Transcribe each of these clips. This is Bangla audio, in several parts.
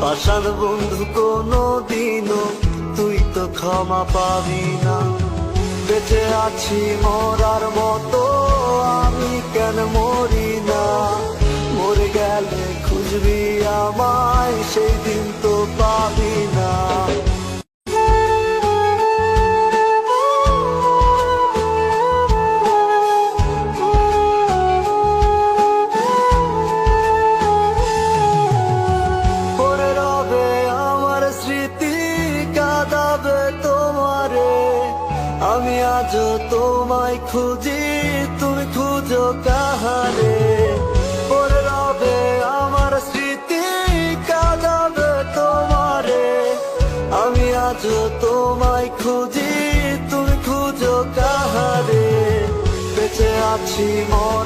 পাশার বন্ধু কোনো দিনও তুই তো ক্ষমা পাবি না। বেঁচে আছি মরার মতো, আমি কেন কাঁদাবে তোমারে, আমি আজ তোমায় খুঁজি, তুমি খুঁজো কাহারে। পরে রবে আমার স্মৃতি, কাঁদাবে তোমারে। আমি আজ তোমায় খুঁজি, তুমি খুঁজো কাহারে। বেঁচে আছি মরার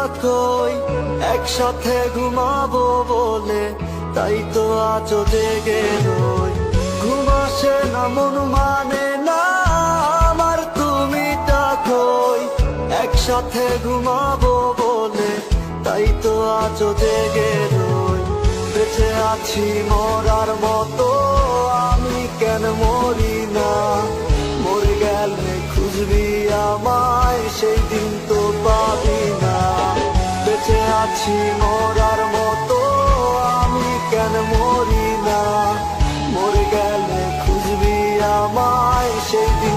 ডাকই একসাথে ঘুমাবো বলে, তাই তো আজ জেগে রই। ঘুম আসে না, মন মানে না, আমার তুমি ডাকই। একসাথে ঘুমাবো বলে, তাই তো আজ জেগে রই। বেঁচে আছি মরার মতো, আমি কেন মরি না? মরে গেলে খুঁজবি আমায় সেই